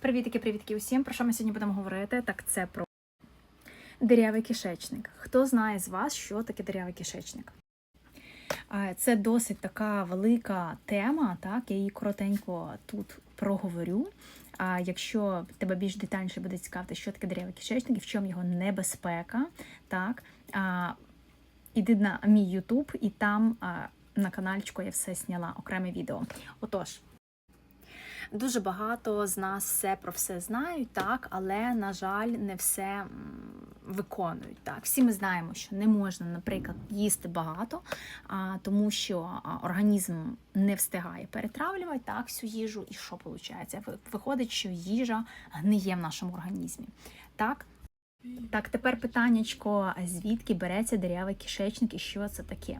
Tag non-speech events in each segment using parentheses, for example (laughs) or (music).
Привітки, привітки усім. Про що ми сьогодні будемо говорити? Так це про дирявий кишечник. Хто знає з вас, що таке дирявий кишечник? Це досить така велика тема, так, я її коротенько тут проговорю. А якщо тебе більш детальніше буде цікавити, що таке дирявий кишечник і в чому його небезпека, так, а, іди на мій YouTube, і там а, на каналчику я все зняла окреме відео. Отож. Дуже багато з нас все про все знають, так, але, на жаль, не все виконують. Так. Всі ми знаємо, що не можна, наприклад, їсти багато, а, тому що організм не встигає перетравлювати так, всю їжу, і що виходить? Виходить, що їжа гниє в нашому організмі. Так? Так, тепер питаннячко, звідки береться дирявий кишечник і що це таке?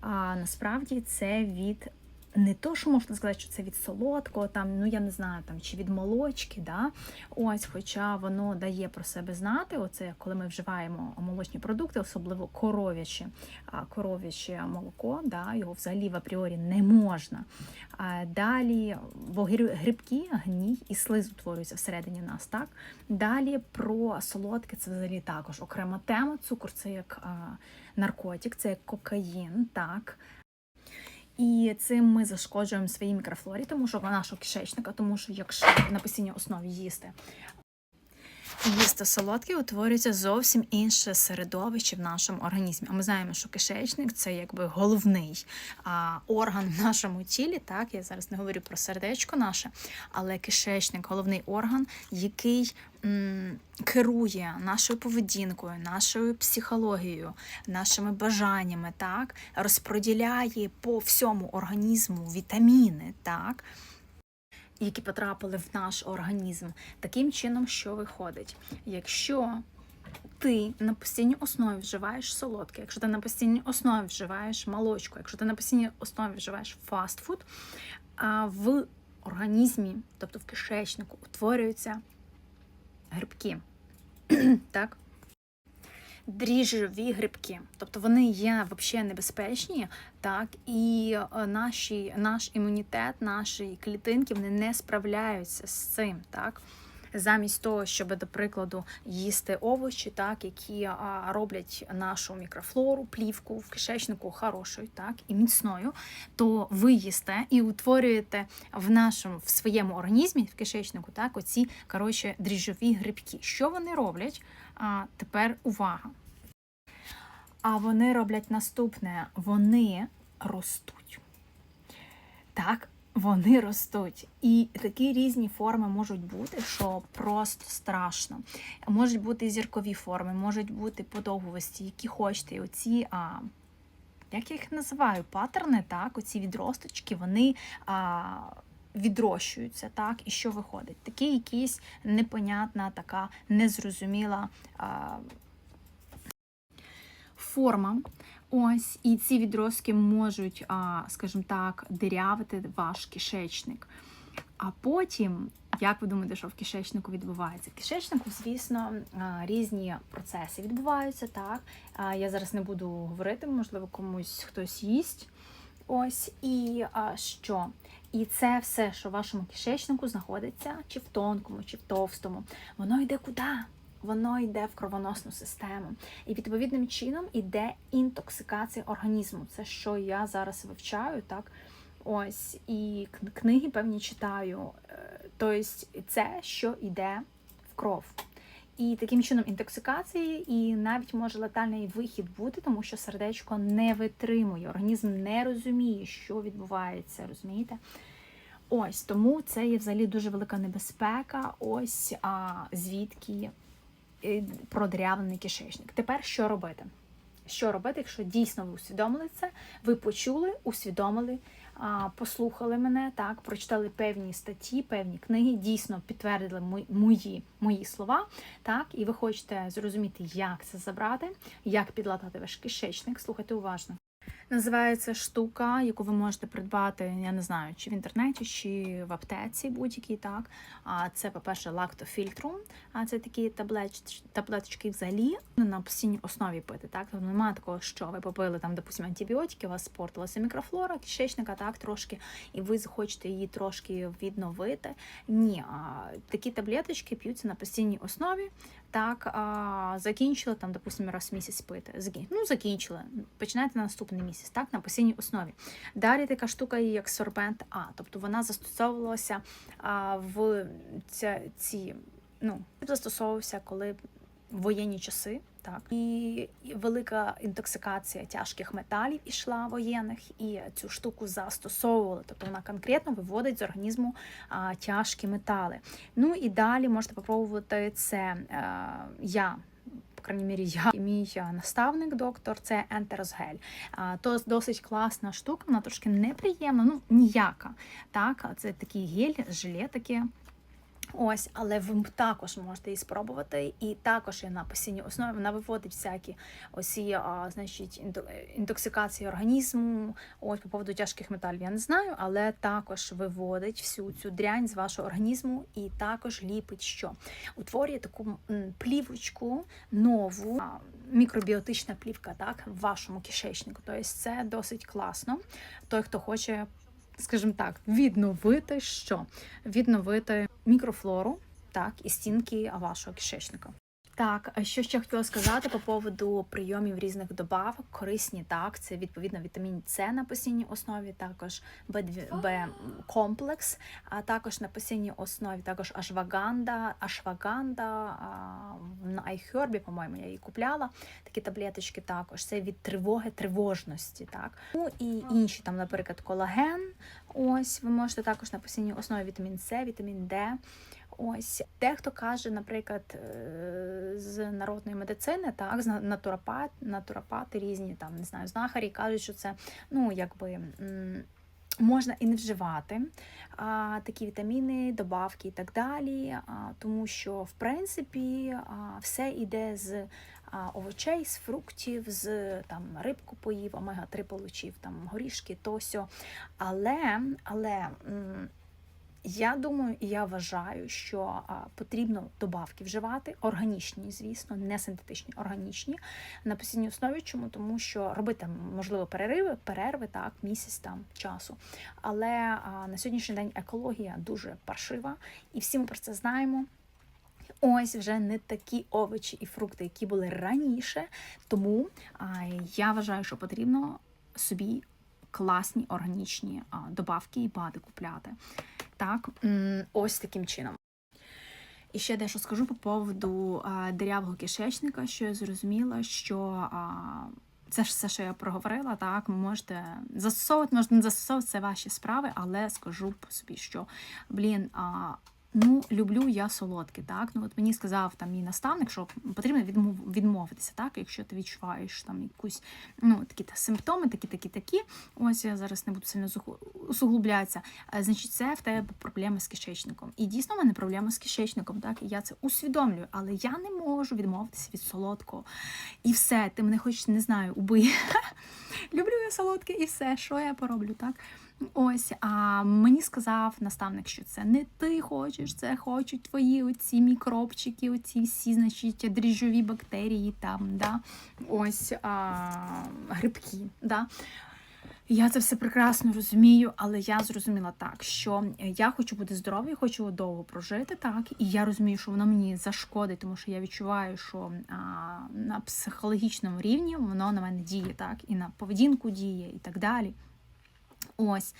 А насправді це від не то, що можна сказати, що це від солодкого, там, ну я не знаю, там чи від молочки, да? ось, хоча воно дає про себе знати. Оце коли ми вживаємо молочні продукти, особливо коров'яче, коров'яче молоко, да? його взагалі в апріорі не можна. Далі, бо гри- грибки, гній і слиз утворюються всередині нас. Так? Далі про солодке це взагалі також окрема тема. Цукор це як наркотик, це як кокаїн, так. І цим ми зашкоджуємо своїй мікрофлорі, тому що нашого кишечника, тому що якщо на постійній основі їсти. Їсти солодке утворюється зовсім інше середовище в нашому організмі. А ми знаємо, що кишечник це якби головний а, орган в нашому тілі. Так, я зараз не говорю про сердечко наше, але кишечник головний орган, який м, керує нашою поведінкою, нашою психологією, нашими бажаннями, так, розподіляє по всьому організму вітаміни, так які потрапили в наш організм. Таким чином, що виходить? Якщо ти на постійній основі вживаєш солодке, якщо ти на постійній основі вживаєш молочку, якщо ти на постійній основі вживаєш фастфуд, в організмі, тобто в кишечнику, утворюються грибки. (clears throat) так? Дріжджові грибки, тобто вони є взагалі небезпечні, так і е, наші, наш імунітет, наші клітинки вони не справляються з цим, так. Замість того, щоб, до прикладу, їсти овочі, так, які роблять нашу мікрофлору, плівку в кишечнику хорошою, так, і міцною, то ви їсте і утворюєте в нашому в своєму організмі, в кишечнику, так, оці коротше, дріжджові грибки. Що вони роблять? А тепер увага. А вони роблять наступне: вони ростуть. Так, вони ростуть. І такі різні форми можуть бути, що просто страшно. Можуть бути зіркові форми, можуть бути подовгості, які хочете. І оці, а, як я їх називаю, паттерни, так, оці відросточки, вони. А, Відрощуються, так, і що виходить? Такі якісь непонятна, така незрозуміла а, форма. Ось, і ці відростки можуть, а, скажімо так, дирявити ваш кишечник. А потім, як ви думаєте, що в кишечнику відбувається? В кишечнику, звісно, різні процеси відбуваються. Так, я зараз не буду говорити, можливо, комусь хтось їсть. Ось і що? І це все, що в вашому кишечнику знаходиться, чи в тонкому, чи в товстому, воно йде куди? Воно йде в кровоносну систему. І відповідним чином йде інтоксикація організму. Це що я зараз вивчаю, так? Ось, і книги певні читаю. Тобто це, що йде в кров. І таким чином інтоксикація, і навіть може летальний вихід бути, тому що сердечко не витримує, організм не розуміє, що відбувається, розумієте? Ось тому це є взагалі дуже велика небезпека. Ось а, звідки е, продырявлений кишечник. Тепер що робити? Що робити, якщо дійсно ви усвідомили це, ви почули, усвідомили, послухали мене, так, прочитали певні статті, певні книги, дійсно підтвердили мої, мої, слова, так, і ви хочете зрозуміти, як це забрати, як підлатати ваш кишечник. Слухайте уважно. Називається штука, яку ви можете придбати, я не знаю, чи в інтернеті, чи в аптеці будь-якій, так. А це, по-перше, лактофільтрум, а це такі таблеч... таблеточки взагалі на постійній основі пити. Так, тобто немає такого, що ви попили там, допустимо, антибіотики, у вас спортилася мікрофлора, кишечника, так трошки, і ви захочете її трошки відновити. Ні, а такі таблеточки п'ються на постійній основі. Так, а, закінчили там, допустимо, раз в місяць пити. Ну, закінчили. Починайте на наступний місяць, так, на постійній основі. Далі така штука є як сорбент А, тобто вона застосовувалася а, в ця, ці, ну, застосовувався, коли в воєнні часи. Так, і велика інтоксикація тяжких металів ішла воєнних, і цю штуку застосовували. Тобто вона конкретно виводить з організму а, тяжкі метали. Ну і далі можете попробувати це е, я. Крайній мірі, я і мій наставник, доктор, це ентеросгель. То досить класна штука, вона трошки неприємна, ну ніяка. Так, це такий гель, желе таке. Ось, але ви також можете її спробувати, і також і на постійній основі вона виводить всякі осі, а, значить, інто- інтоксикації організму. Ось по поводу тяжких металів я не знаю, але також виводить всю цю дрянь з вашого організму і також ліпить що утворює таку плівочку нову. Мікробіотична плівка, так, в вашому кишечнику. Тобто це досить класно. Той, хто хоче скажімо так, відновити що? Відновити мікрофлору, так, і стінки вашого кишечника. Так, що ще хотіла сказати по поводу прийомів різних добавок, корисні, так, це відповідно вітамін С на постійній основі, також Б2, Б комплекс, а також на постійній основі також ашваганда, ашваганда на iHerb, по-моєму, я її купляла. Такі таблеточки також. Це від тривоги, тривожності, так. Ну і інші там, наприклад, колаген. Ось ви можете також на постійній основі вітамін С, вітамін Д. Ось дехто каже, наприклад, е, з народної медицини, так, з на- натуропат, натуропати різні, там не знаю, знахарі кажуть, що це ну якби. Можна і не вживати а, такі вітаміни, добавки і так далі, а, тому що в принципі а, все йде з а, овочей, з фруктів, з там рибку поїв, омега-3 получив, там горішки, тосьо. Але, але м, я думаю і я вважаю, що потрібно добавки вживати, органічні, звісно, не синтетичні, органічні на постійній основі. Чому? Тому що робити можливо перериви, перерви, так, місяць там часу. Але на сьогоднішній день екологія дуже паршива, і всі ми про це знаємо. Ось вже не такі овочі і фрукти, які були раніше. Тому я вважаю, що потрібно собі класні органічні добавки і бади купляти. Так, ось таким чином. І ще дещо скажу по поводу дирявого кишечника, що я зрозуміла, що це ж все, що я проговорила, так, можете застосовувати, можете не застосовувати, це ваші справи, але скажу по собі, що, блін, ну, люблю я солодке, так, ну, от мені сказав там мій наставник, що потрібно відмов, відмовитися, так, якщо ти відчуваєш там якусь, ну, такі та симптоми, такі, такі, такі, ось я зараз не буду сильно усуглублятися, Е, значить, це в тебе проблеми з кишечником. І дійсно в мене проблема з кишечником, так, і я це усвідомлюю, але я не можу відмовитися від солодкого. І все, ти мене хоч не знаю, убий. (laughs) Люблю я солодке і все, що я пороблю, так? Ось, а мені сказав наставник, що це не ти хочеш, це хочуть твої оці мікробчики, оці всі, значить, дріжджові бактерії там, да? ось а, грибки. Да? Я це все прекрасно розумію, але я зрозуміла так, що я хочу бути здоровою, хочу довго прожити, так, і я розумію, що воно мені зашкодить, тому що я відчуваю, що а, на психологічному рівні воно на мене діє, так, і на поведінку діє, і так далі. Ось.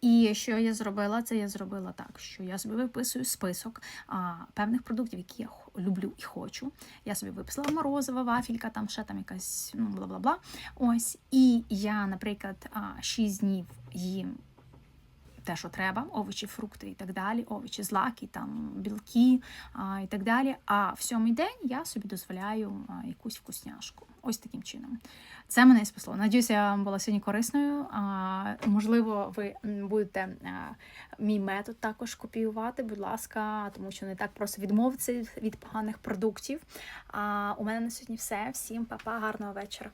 І що я зробила, це я зробила так, що я собі виписую список а, певних продуктів, які я люблю і хочу. Я собі виписала морозова вафелька, там ще там якась ну, бла-бла-бла. Ось. І я, наприклад, а, 6 днів їм те, що треба, овочі, фрукти і так далі, овочі, злаки, там білки а, і так далі. А в сьомий день я собі дозволяю якусь вкусняшку. Ось таким чином. Це мене і спасло. Надіюся, я була сьогодні корисною. А, можливо, ви будете мій метод також копіювати, будь ласка, тому що не так просто відмовитися від поганих продуктів. А у мене на сьогодні все. Всім па-па, гарного вечора.